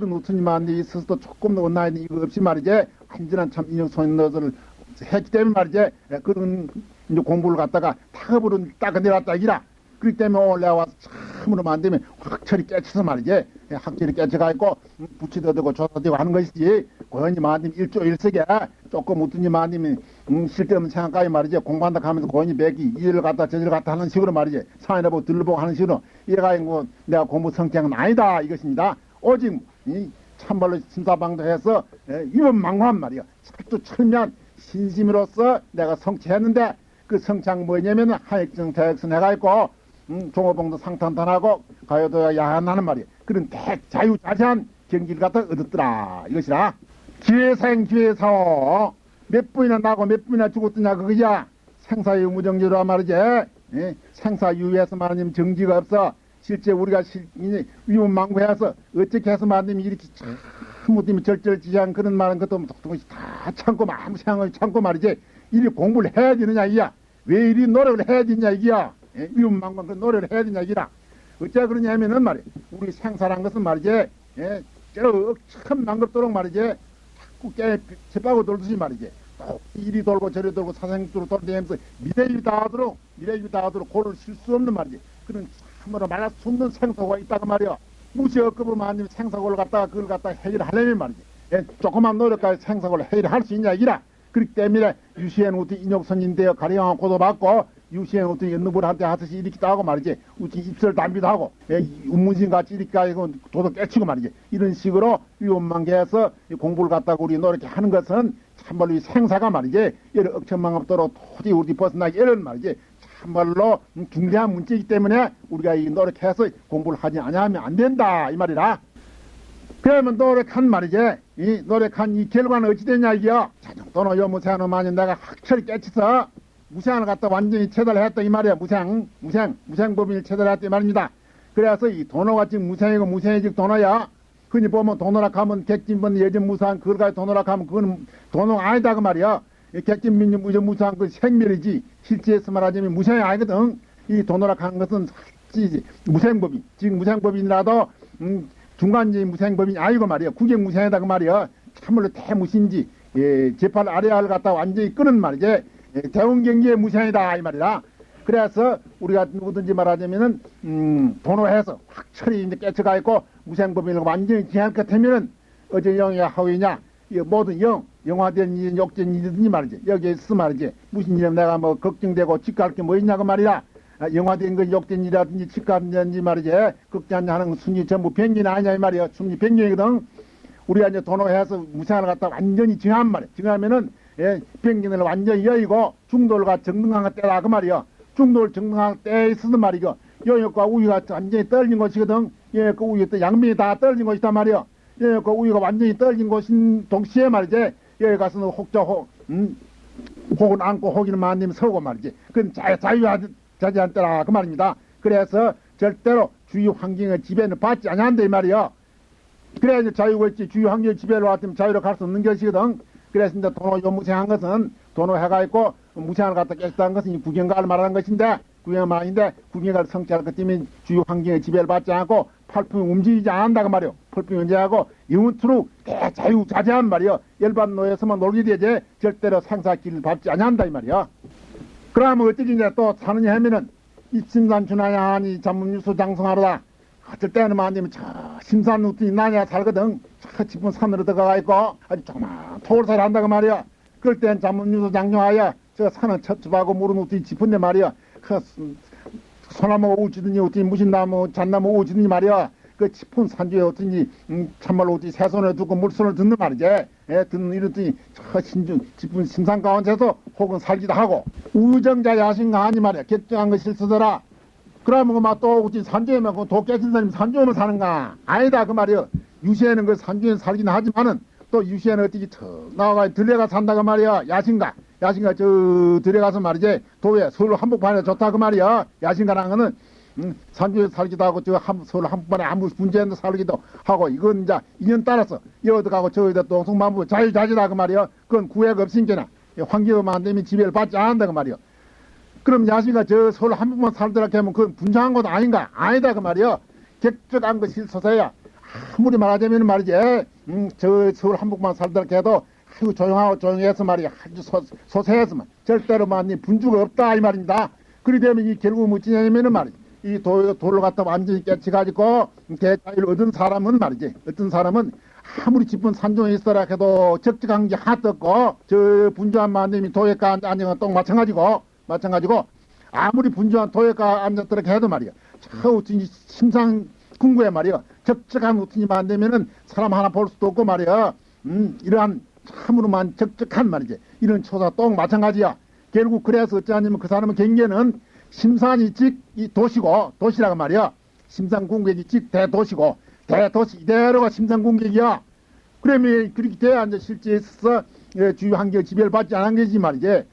그런 우투님한테 있어서도 조금 더 온나이 이거 없이 말이지 완전한 참 인형손 너를 했기 때문에 말이지 예, 그런 이제 공부를 갖다가 타급으로 딱 내놨다 이라. 그렇기 때문에 오늘 내가 와서 참으로 만들면 확철이 깨쳐서 말이지 예, 확철이 깨쳐가 있고 음, 부치도 되고 조도 되고 하는 것이지 고현이 만들면 일조일석에 조금 우투니 만들면 음, 쓸데없는 생각까지 말이지 공부한다 하면서 고현이 매기 이를 갖다 저를 갖다 하는 식으로 말이지 사회나 보고 들러보고 하는 식으로 이래가지고 내가 공부 성격은 아니다 이것입니다. 오직 이 참말로 심사방도 해서 예, 위험망후한 말이야. 또 철면 신심으로서 내가 성취했는데 그 성취한 뭐냐면은 하액정 대학선 해가 있고 음, 종업봉도 상탄탄하고 가요도 야한하는 말이야. 그런 대자유자재한 경기를 갖다 얻었더라 이것이라. 기회생 기회사오 몇 분이나 나고 몇 분이나 죽었더냐 그거야. 생사유 무정지로 말이지. 예? 생사유에서 말하면 정지가 없어. 실제 우리가 실, 위문망고해서 어떻게 해서 만들면 이렇게 참 못하면 절절지지한 그런 말은 것도 똑똑히 다 참고 아무 생각을 참고 말이지. 이리 공부를 해야 되느냐 이야. 왜 이리 노력을 해야 되냐 이기야. 예? 위문망고 그 노력을 해야 되냐 이기라. 어째 그러냐 하면은 말이야. 우리 생사란 것은 말이지 예? 참 망겁도록 말이지 자꾸 깨 재빠고 돌듯이 말이지. 또 이리 돌고 저리 돌고 사생수로 돌다니면서 미래이 다 하도록 미래이 다 하도록 고를 쉴 수 없는 말이지. 그런 참으로 말할 수 없는 생사고가 있다고 말이야. 무시업급을 아니면 생사고를 갖다가 그걸 갖다가 해결하려면 말이지. 예, 조그만 노력까지 생사고를 해결할 수 있냐 이라. 그렇기 때문에 유시엔 우티 인욕선인데요 가령한 고도 받고 유시엔 우티 연누불한테 하듯이 이렇게 하고 말이지. 우티 입술 담비도 하고 예, 운문신 같이 이렇게 하고 도도 깨치고 말이지. 이런 식으로 위험만개해서 공부를 갖다가 우리 노력해 하는 것은 참말로 이 생사가 말이지. 이런 억천망업도로 도저히 우리 벗어나기 이런 말이지. 참말로 중대한 문제이기 때문에 우리가 이 노력해서 공부를 하지 않으면 안 된다 이 말이라. 그러면 노력한 말이지. 이 노력한 이 결과는 어찌 되냐 이게요. 자정도노 요무생은 만약 내가 확철히 깨쳐서 무생을 갖다 완전히 체달을 했다 이 말이야. 무생, 무생, 무생법인을 체달을 했다 이 말입니다. 그래서 이 도노가 지금 무생이고 무생이 즉 도노야. 흔히 보면 도노라 하면 객진번 예전 무상 그걸 가지고 도노라 하면 그건 도노가 아니다 그 말이야. 객진민주 무전 무상한 그 생멸이지 실제에서 말하자면 무생이 아니거든. 이 도노락 한 것은 살찌지 무생법인. 지금 무생법인이라도 음, 중간지 무생법인이 아니고 말이야. 국영 무생이다 그 말이야. 참말로 대무신지 예, 재판 아래를 갖다 완전히 끄는 말이지. 예, 대원경기의 무생이다 이 말이라. 그래서 우리가 누구든지 말하자면은 음, 도노해서 확철이 이제 깨쳐가 있고 무생법인을 완전히 것 같으면은 어제 영이야 하위냐 이 모든 영 영화된 일, 역전 일이든지 말이지. 여기에서 말이지. 무슨 일이면 내가 뭐 걱정되고 집 갈 게 뭐 있냐고 말이라. 아, 영화된 건 역전 일이라든지 집갈든지 말이지. 걱정하는 순위 전부 변경이 아니냐 이 말이야. 순위 변경이거든. 우리가 이제 도노해서 무생을 갖다 완전히 정한 말이야. 정하면은 예, 변경을 완전히 여의고 중돌과 정등한 때라 그 말이야. 중돌 정등한 때에 있어서 말이고 영역과 우위가 완전히 떨어진 것이거든. 예, 그 우위 또 양면이 다 떨어진 것이단 말이야. 예, 그 우위가 완전히 떨어진 것인 동시에 말이지. 여기 가서는 혹자 혹, 음, 혹은 안고 혹이는 만님 서고 말이지. 그건 자, 자유자재한 때라 그 말입니다. 그래서 절대로 주위 환경의 지배는 받지 않는다 이 말이요. 그래야 이제 자유가 있지. 주위 환경의 지배를 받으면 자유로 갈 수 없는 것이거든. 그래서 이제 도노 요무생한 것은 도노 해가 있고 무생을 갖다 깨끗한 것은 이 구경가를 말하는 것인데 구경 말인데 구경가를 성취할 것 때문에 주위 환경의 지배를 받지 않고 팔품이 움직이지 않는다고 말이요. 언제하고 영원토록 대자유자재한 말이요. 일반 노예에서만 놀게 되지 절대로 생사길을 밟지 않는다 이 말이요. 그러면 어떻게 이제 또 사느냐 하면은 입심산 준하야 하니 전문유수 장성하로다. 어쩔 때는 만지면 저 심산 우tun이 나냐 살거든. 저 깊은 산으로 들어가 있고 아주 조그만 토굴살 한다고 말이야. 그럴 땐 전문유수 장정하여 저 산은 첩첩하고 물은 우tun이 짚은데 말이야. 그 소나무 우지든지 어떻게 무신나무 잣나무 우지든지 말이야. 그 짚은 산주에 어떤지 음, 참말로 어떻게 새 손에 두고 물손을 듣는 말이지. 예, 듣는 이랬더니 저 신주 짚은 심산 가운데서 혹은 살기도 하고 우정자 야신가 아니 말이야. 결정한 거 실수더라. 그러면 막또 어찌 산주에면 그도 깨진 사람이 산주에만 사는가? 아니다 그 말이야. 유시에는 그 산주에 살긴 하지만은 또 유시에는 어떻게 턱 나와가 들레가 산다 그 말이야. 야신가. 야신가 저 들어가서 말이지 도에 서울 한복판에 좋다 그 말이야 야신가라는 거는 음, 산주에 살기도 하고 저 한, 서울 한복판에 아무 문제도 살기도 하고 이건 이제 인연 따라서 여기도 가고 저기도 동성만부 자유자재다 그 말이야 그건 구획 없으니까 환경만 안 되면 지배를 받지 않는다 그 말이야 그럼 야신가 저 서울 한복판 살더라 하면 그건 분장한 것도 아닌가? 아니다 그 말이야 객적한 것 실소서야 아무리 말하자면 말이지, 음, 저 서울 한복만 살다 해도 아이고 조용하고 조용해서 말이야. 아주 소, 소세해서만 절대로 만니 분주가 없다 이 말입니다. 그리 되면 이 결국 뭐지냐면은 말이지. 이 도, 돌을 갖다 완전히 깨치가지고 대자유를 얻은 사람은 말이지. 어떤 사람은 아무리 깊은 산중에 있어라 해도 적적한 게 하나도 없고 저 분주한 마님이 도액가 앉은 건똑 마찬가지고 마찬가지고 아무리 분주한 도액가 앉았더라 해도 말이야. 저 심상 궁구에 말이야. 적적한 우튼이만 안 되면은 사람 하나 볼 수도 없고 말이야. 음, 이러한 참으로만 적적한 말이지. 이런 초사 똥 마찬가지야. 결국 그래서 어찌하냐면 그 사람은 경계는 심산이 직이 도시고 도시라고 말이야. 심산궁객이 직 대도시고 대도시 이대로가 심산궁객이야. 그러면 그렇게 돼야 이제 실제 있어서 예, 주요 환경 지배를 받지 않은 게지 말이지.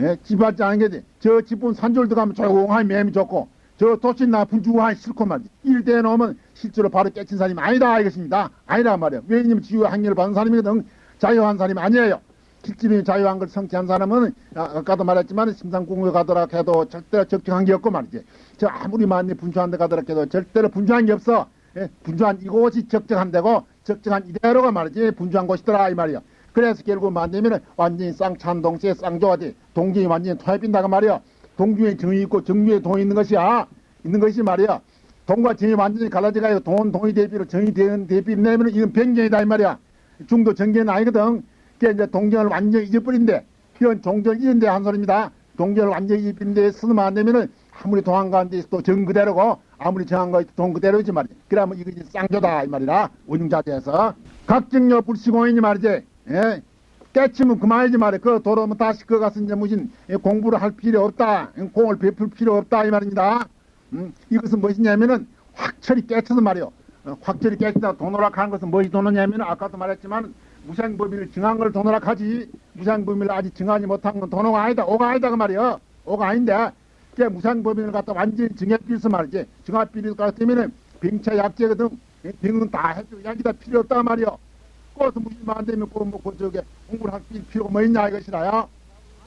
예, 지배받지 않은 게지. 저 집은 산졸도 가면 조용하게 매미 좋고 저 도시 나 분주하게 싫고 말이지. 일대에 놓으면 실제로 바로 깨친 사람이 아니다 이것입니다. 아니라 말이야. 왜냐면 지유 환경을 받은 사람이거든. 자유한 사람이 아니에요. 실질이 자유한 걸 성취한 사람은 아, 아까도 말했지만 심상공에 가더라 해도 절대로 적정한 게 없고 말이지. 저 아무리 많이 분주한 데 가더라 해도 절대로 분주한 게 없어. 예, 분주한 이곳이 적정한 데고 적정한 이대로가 말이지 분주한 곳이더라 이 말이야. 그래서 결국 만들면 완전히 쌍찬 동시에 쌍조화지 동정이 완전히 통합된다고 말이야. 동중에 정이 있고 정중에 동이 있는 것이야. 있는 것이 말이야. 동과 정이 완전히 갈라져가요. 돈, 동이 대비로 정이 되는 대비를 내면 이건 변경이다 이 말이야. 중도 정계는 아니거든. 이제 동전을 완전히 잊어버린데, 이건 종전 잊은데 한 소리입니다. 동전을 완전히 잊어버린데 쓰면 안 되면은 아무리 동한 가운데 있어도 정 그대로고, 아무리 정한 거 있어도 동 그대로지 말이야. 그러면 이것이 쌍조다 이 말이라. 원흉자제에서. 각정여 불시공인이 말이지. 예? 깨치면 그만이지 말이야. 그 돌아오면 다시 그 가서 이제 무슨 공부를 할 필요 없다. 공을 베풀 필요 없다 이 말입니다. 음, 이것은 무엇이냐면은 확철이 깨쳐서 말이요. 어, 확철이 깨친다 도노락하는 것은 무엇이 도노냐면 아까도 말했지만 무상범위를 정한 걸 도노락 하지. 무상범위를 아직 정하지 못한 건 도노가 아니다. 오가 아니다 그 말이요 오가 아닌데. 그게 무상범위를 갖다 완전히 정해필서 말이지. 정합비를 같으면은 병차 약제거든 예, 병은 다 해주고 약이 다 필요 없다 그 말이요 그것도 무슨 안 되면 그, 뭐, 그, 저게 공부를 할 필요가 뭐 있냐 이것이라요.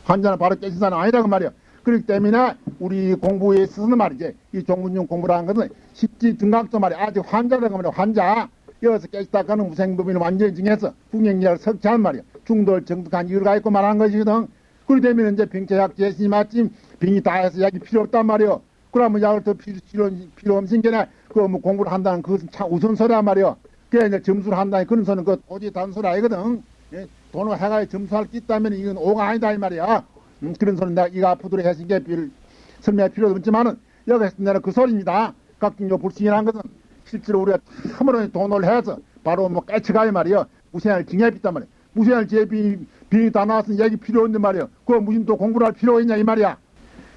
환자는 바로 깨진 사람 아니다 그 말이요 그렇기 때문에 우리 공부에 있어서는 말이지 이 종문용 공부라는 것은 십지 등각도 말이야. 아직 환자라고 말이야 환자 여기서 깨지다가는 무생법인을 완전히 정해서 궁행리를 석치한 말이야. 중도를 정득한 이유가 있고 말하는 것이거든. 그리 되면 이제 병체약 제신이 마침 병이 다 해서 약이 필요 없단 말이야 그러면 약을 더 필요, 필요, 필요 없는 게나 그뭐 공부를 한다는 그것은 참 우선소리란 말이야 그래 이제 점수를 한다는 그런 소는 그 오직 단소리 아니거든. 예, 돈을 해가지고 점수할 게 있다면 이건 오가 아니다 이 말이야. 음, 그런 소리 내가 이가 앞으로 해신 게 필, 설명할 필요도 없지만은 여기서 내는 그 소리입니다. 각종 불신이라는 것은 실제로 우리가 참으로 돈을 해서 바로 뭐 깨쳐가야 말이요. 무생을 징해비 있단 말이야. 제비 비이 다 나왔으니 얘기 필요 없는데 말이요. 그거 무슨 또 공부를 할 필요가 있냐 이 말이야.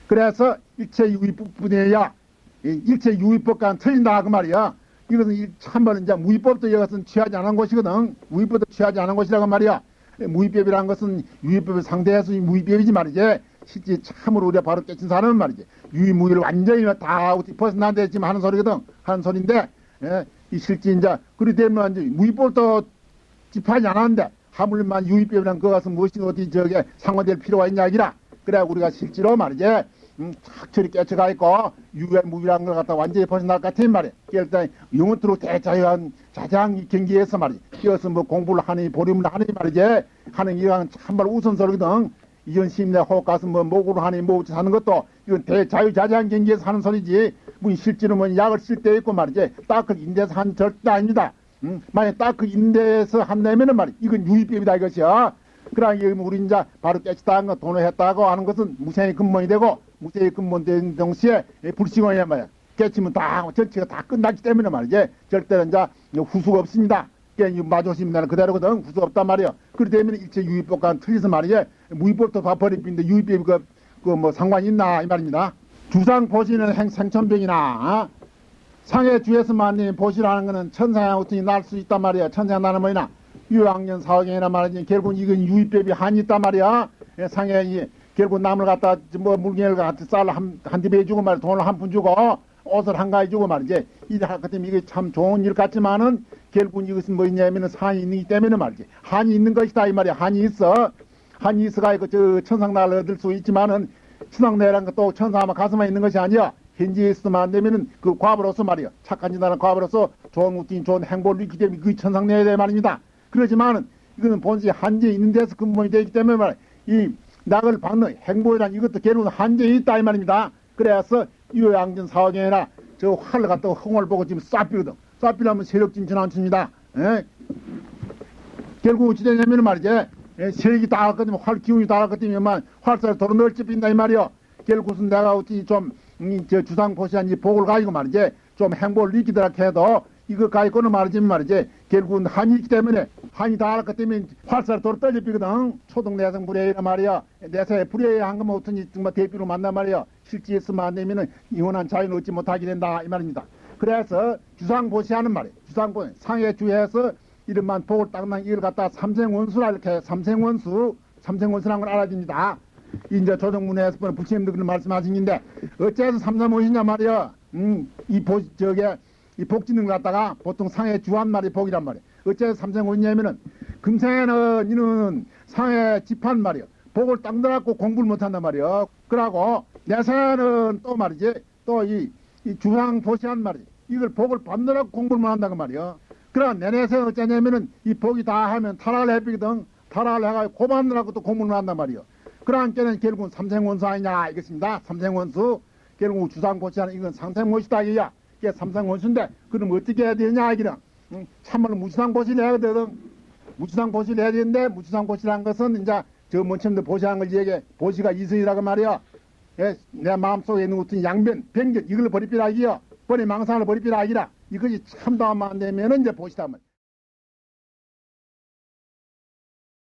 그래서 일체 유의법분에야 일체 유의법과는 틀린다 그 말이야. 이것은 참말은 이제 무의법도 이것은 취하지 않은 것이거든. 무의법도 취하지 않은 것이라고 말이야. 무의법이라는 것은 유의법을 상대해서 무의법이지 말이지. 실제 참으로 우리가 바로 깨친 사람은 말이지. 유의무의를 완전히 다 어떻게 벗어난데 지금 하는 소리거든. 하는 소리인데, 예, 이 실제 이제, 그리 되면 이제 무의법도 집하지 않았는데, 하물만 유의법이란 그것은 무엇이 어디 저게 상호될 필요가 있냐, 이라. 그래, 우리가 실제로 말이지. 음, 착철이 깨쳐가 있고, 유의 무의라는 걸 갖다 완전히 벗어날 것 같은 말이야. 일단, 영원토록 대자유한 자장 경기에서 말이지. 이것은 뭐 공부를 하니, 보림을 하니 말이지. 하는 이런 참말 우선소리거든. 이건 심내 호흡 가서 뭐 목으로 하니 뭐 하는 것도 이건 대자유자재한 경기에서 하는 소리지 뭐 실제로 뭐 약을 쓸 때 있고 말이지 딱 그 인대에서 한 절대 아닙니다. 음? 만약 딱 그 인대에서 한다면은 말이 이건 유의법이다 이것이야. 그러나 우리 이제 바로 깨치다 한 거 돈을 했다고 하는 것은 무생의 근본이 되고 무생의 근본된 동시에 불시공이야 말이야. 깨치면 다 전체가 다 끝났기 때문에 말이지 절대로 이제 후수가 없습니다. 마조심나는 그대로거든 후수 없단 말이야. 그렇기 때문에 일체 유의법과는 틀려서 말이지 무의법도 다 버리는데 유의법이 그, 그 뭐 상관이 있나 이 말입니다. 주상 보시는 행, 생천병이나 어? 상해 주에서만 보시라는 거는 천상의 어떻게 날수 있단 말이야. 천상 나는 뭐이나 유학년 사학년이나 말이지 결국 이건 유의법이 한이 있단 말이야. 예, 상해 결국 남을 갖다 뭐 물건을 갖다 쌀한한 딥에 주고 말이야. 돈을 한 푼 주고 옷을 한 가지 주고 말이지. 이제 하여튼 이게 참 좋은 일 같지만은 결국 이것은 뭐냐면은 산이 있기 때문에 말이지. 한이 있는 것이다 이 말이야. 한이 있어. 한이 있어가 이거 저 천상 날 얻을 수 있지만은 천상내란 것도 천상하면 가슴에 있는 것이 아니야. 현지에 있으면 안 되면은 그 과부로서 말이요. 착한 짓하는 과부로서 좋은 웃긴 좋은 행보를 있기 때문에 그 천상내야 될 말입니다. 그렇지만은 이거는 본시 한계에 있는 데서 근본이 되기 때문에 말이야. 이 낙을 받는 행보이란 이것도 결국은 한계에 있다 이 말입니다. 그래서 유양전 사화경이나 저 활을 갖다가 흥을 보고 지금 쏴비거든. 쏴비라면 세력 진천 안 칩니다. 예? 결국 어찌 되냐면 말이지 예, 세력이 다 알거든요 활 기운이 다 알거든요만 활살 도로 넓지 빈다 이 말이요. 결국은 내가 어찌 좀저 주상 보시한 이 복을 가지고 말이지 좀 행복을 느끼더라 해도 이거 가지고는 말이지 말이지. 결국은 한이 있기 때문에 한이 다 알았기 때문에 활살 도로 떨어지거든. 초등 내성 불예이란 말이야. 내성에 불예에 한 것만 어떠니 정말 대비로 만난 말이야. 안 되면은 영원한 자유는 얻지 못하게 된다 이 말입니다. 그래서 주상보시하는 말이에요. 주상보 상해 주에서 이름만 복을 땅난 이걸 갖다 삼생원수라 이렇게 삼생원수 삼생원수라는 걸 알아야 됩니다. 이제 조정문에서 보는 부처님도 그런 말씀하신긴데 어째서 삼삼오시냐 말이야. 음, 이 보, 저게 이 복지는 걸 갖다가 보통 상해 주한 말이 복이란 말이야. 어째서 삼생오시냐면은 금생에는 이는 상해 집한 말이야. 복을 땅 들어갖고 공부를 못한단 말이야. 그러고 내생에는 또 말이지 또이이 주상 보시한 말이 이걸 복을 받느라고 공부를 못 한다고 말이요. 그러나 내내생 어쩌냐면은 이 복이 다 하면 타락을 해비거든. 타락을 해가지고 고받느라고 또못 한단 말이요. 그러니까는 결국은 삼생원수 아니냐 이것입니다. 삼생원수 결국 주상 보시하는 이건 상생원수다 이야. 이게 삼생원수인데 그럼 어떻게 해야 되냐 이기는 응? 참말로 무주상 보시를 해야 되거든. 무주상 보시를 해야 되는데 무주상 보시라는 것은 이제 저 먼처럼도 보시한 걸 얘기해 보시가 이승이라고 말이야. 예, 내 마음속에 있는 어떤 양변, 변견, 이걸 버리비라기요. 버리 망상을 버리비라기라. 이것이 참다만 안 되면은 이제 보시다면.